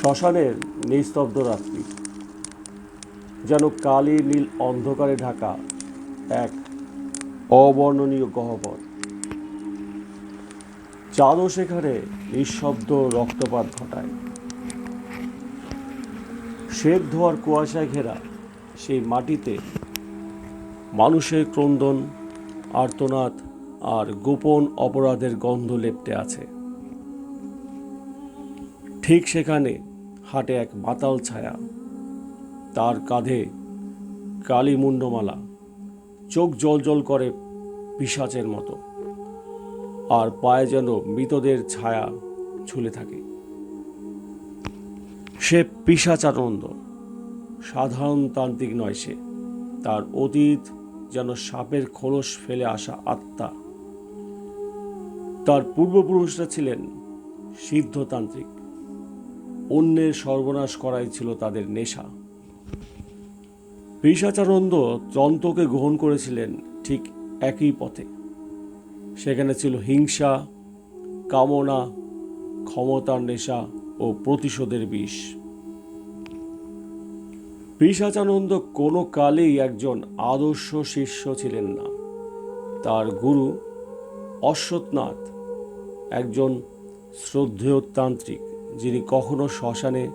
শ্মশানের নিস্তব্ধ রাত্রি, যেন কালি নীল অন্ধকারে ঢাকা এক অবর্ণনীয় গহ্বর। চাঁদও সেখানে নিঃশব্দ রক্তপাত ঘটায়। শ্বেত ধোয়ার কুয়াশায় ঘেরা সেই মাটিতে মানুষের ক্রন্দন, আর্তনাদ আর গোপন অপরাধের গন্ধ লেপ্টে আছে। ঠিক সেখানে হাটে এক মাতাল ছায়া। তার কাঁধে কালী মুন্ডমালা চোখ জল জল করে পিসাচের মতো। আর পায়ে যেন মৃতদের ছায়া ঝুলে থাকে। সে পিসাচানন্দ সাধারণ তান্ত্রিক নয় সে। তার অতীত যেন সাপের খোলস ফেলে আসা আত্মা। তার পূর্বপুরুষরা ছিলেন সিদ্ধতান্ত্রিক। অন্যের সর্বনাশ করাই ছিল তাদের নেশা। পিসাচানন্দ তন্ত্রকে গ্রহণ করেছিলেন ঠিক একই পথে। সেখানে ছিল হিংসা, কামনা, ক্ষমতার নেশা ও প্রতিশোধের বিষ। পিসাচানন্দ কোনো কালেই একজন আদর্শ শিষ্য ছিলেন না। তার গুরু অশ্বত্থনাথ, একজন শ্রদ্ধেয় তান্ত্রিক যিনি কখনো শ্মশানে,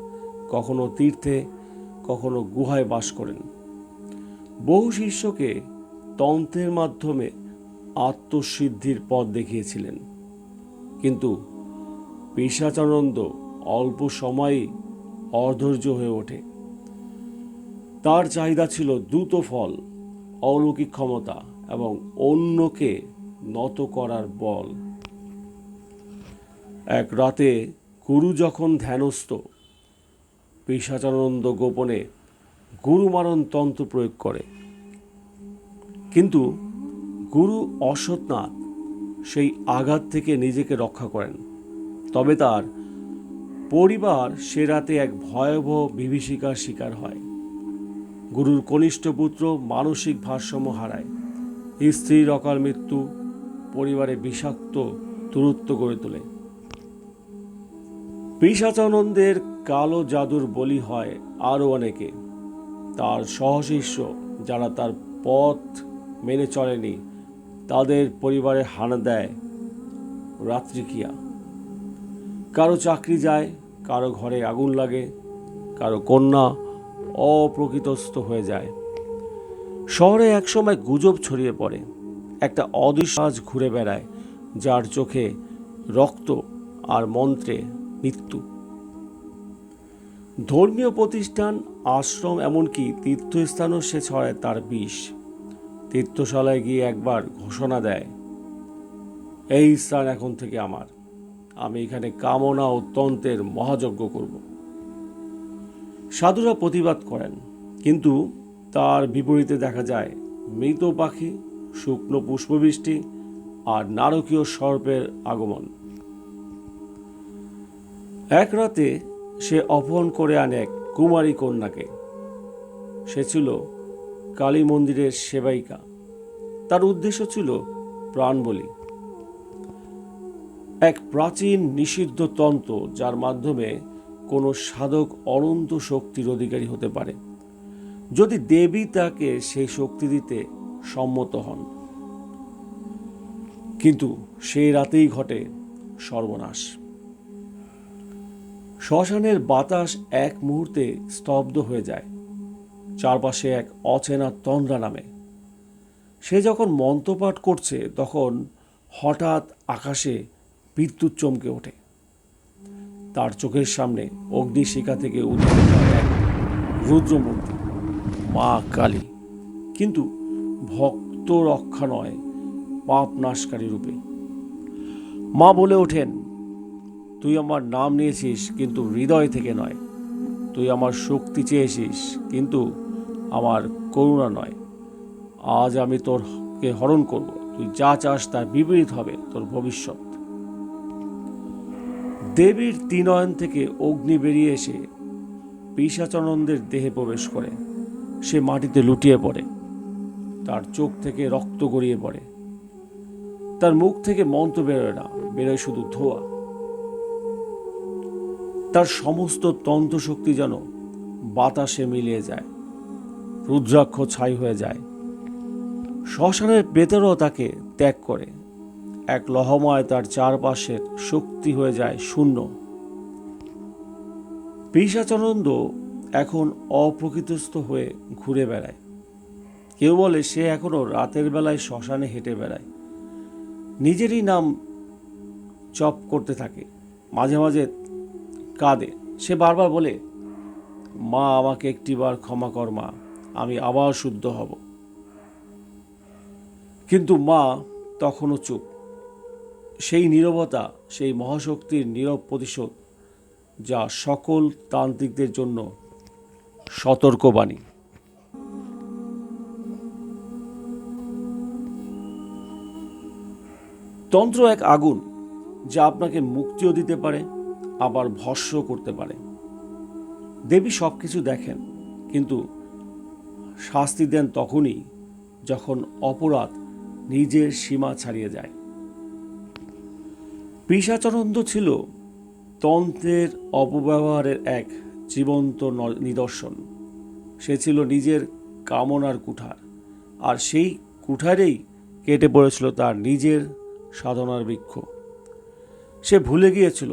কখনো তীর্থে, কখনো গুহায় বাস করেন। বহু শিষ্যকে তন্ত্রের মাধ্যমে আত্মসিদ্ধির পথ দেখিয়েছিলেন। কিন্তু পেশাচানন্দ অল্প সময়ই অধৈর্য হয়ে ওঠে। তার চাহিদা ছিল দ্রুত ফল, অলৌকিক ক্ষমতা এবং অন্যকে নত করার বল। এক রাতে গুরু যখন ধ্যানস্থ পেশাচানন্দ গোপনে গুরুমারণ তন্ত্র প্রয়োগ করে। কিন্তু গুরু অশ্বত্থনাথ সেই আঘাত থেকে নিজেকে রক্ষা করেন। তবে তার পরিবার সে রাতে এক ভয়াবহ বিভীষিকার শিকার হয়। গুরুর কনিষ্ঠ পুত্র মানসিক ভারসাম্য হারায়। স্ত্রীর অকাল মৃত্যু পরিবারে বিষাক্ত দূরত্ব গড়ে তোলে। পিসাচানন্দের কালো জাদুর বলি হয় আরও অনেকে। তার সহশিষ্য যারা তার পথ মেনে চলেনি, তাদের পরিবারে হানা দেয় রাত্রিক্রিয়া কারও চাকরি যায়, কারও ঘরে আগুন লাগে, কারও কন্যা অপ্রকৃতস্থ হয়ে যায়। শহরে একসময় গুজব ছড়িয়ে পড়ে, একটা অদৃশ্বাস ঘুরে বেড়ায়, যার চোখে রক্ত আর মন্ত্রে মৃত্যু। ধর্মীয় প্রতিষ্ঠান, আশ্রম, এমনকি তীর্থস্থানও সে ছড়ায় তার বিষ। তীর্থশালায় গিয়ে একবার ঘোষণা দেয়, এই স্থান এখন থেকে আমার। আমি এখানে কামনা ও তন্ত্রের মহাযজ্ঞ করব। সাধুরা প্রতিবাদ করেন, কিন্তু তার বিপরীতে দেখা যায় মৃত পাখি, শুকনো পুষ্পবৃষ্টি আর নারকীয় সর্পের আগমন। এক রাতে সে অপহরণ করে আনে এক কুমারী কন্যাকে। সে ছিল কালী মন্দিরের সেবাইকা তার উদ্দেশ্য ছিল প্রাণ বলি। এক প্রাচীন নিষিদ্ধ তন্ত্র যার মাধ্যমে কোনো সাধক অনন্ত শক্তির অধিকারী হতে পারে। যদি দেবী তাকে সেই শক্তি দিতে সম্মত হন। কিন্তু সেই রাতেই ঘটে সর্বনাশ। শ্মশানের বাতাস এক মুহূর্তে স্তব্ধ হয়ে যায়। চারপাশে এক অচেনা তন্দ্রা নামে। সে যখন মন্ত্রপাঠ করছে, তখন হঠাৎ আকাশে বিদ্যুৎ চমকে ওঠে। তার চোখের সামনে অগ্নিশিখা থেকে উঠে এক রুদ্রমূর্তি। মা কালী। কিন্তু ভক্ত রক্ষা নয় পাপ নাশকারী রূপে। মা বলে ওঠেন তুই আমার নাম নিয়েছিস কিন্তু হৃদয় থেকে নয়। তুই আমার শক্তি চেয়েছিস কিন্তু আমার করুণা নয়। আজ আমি তোরকে হরণ করব। তুই যা চাস তার বিপরীত হবে, তোর ভবিষ্যৎ। দেবীর তিনয়ন থেকে অগ্নি বেরিয়ে এসে পিসাচানন্দের দেহে প্রবেশ করে। সে মাটিতে লুটিয়ে পড়ে। তার চোখ থেকে রক্ত গড়িয়ে পড়ে। তার মুখ থেকে মন্ত্র বেরোয় না, বেরোয় শুধু ধোয়া। তার সমস্ত তন্ত্রশক্তি যেন বাতাসে মিলিয়ে যায়, রুদ্রাক্ষ ছাই হয়ে যায়। শ্মশানের প্রেতেরও তাকে ত্যাগ করে। এক লহময় তার চারপাশের শক্তি হয়ে যায় শূন্য। পিসাচানন্দ এখন অপ্রকৃতস্থ হয়ে ঘুরে বেড়ায়। কেউ বলে সে এখনও রাতের বেলায় শ্মশানে হেঁটে বেড়ায়। নিজেরই নাম চপ করতে থাকে। মাঝে মাঝে কাঁদে। সে বারবার বলে, মা, আমাকে একটিবার ক্ষমা কর মা, আমি আবার শুদ্ধ হব। কিন্তু মা তখনও চুপ। সেই নীরবতা, সেই মহাশক্তির নীরব প্রতিশোধ, যা সকল তান্ত্রিকদের জন্য সতর্কবাণী। তন্ত্র এক আগুন, যা আপনাকে মুক্তিও দিতে পারে আবার ভস্য করতে পারে। দেবী সব কিছু দেখেন, কিন্তু শাস্তি দেন তখনই যখন অপরাধ নিজের সীমা ছাড়িয়ে যায়। পিসাচরন্দ ছিল তন্ত্রের অপব্যবহারের এক জীবন্ত নিদর্শন। সে ছিল নিজের কামনার কুঠার, আর সেই কুঠারেই কেটে পড়েছিল তার নিজের সাধনার বৃক্ষ। সে ভুলে গিয়েছিল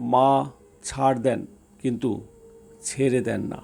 মা ছাড় দেন কিন্তু ছেড়ে দেন না।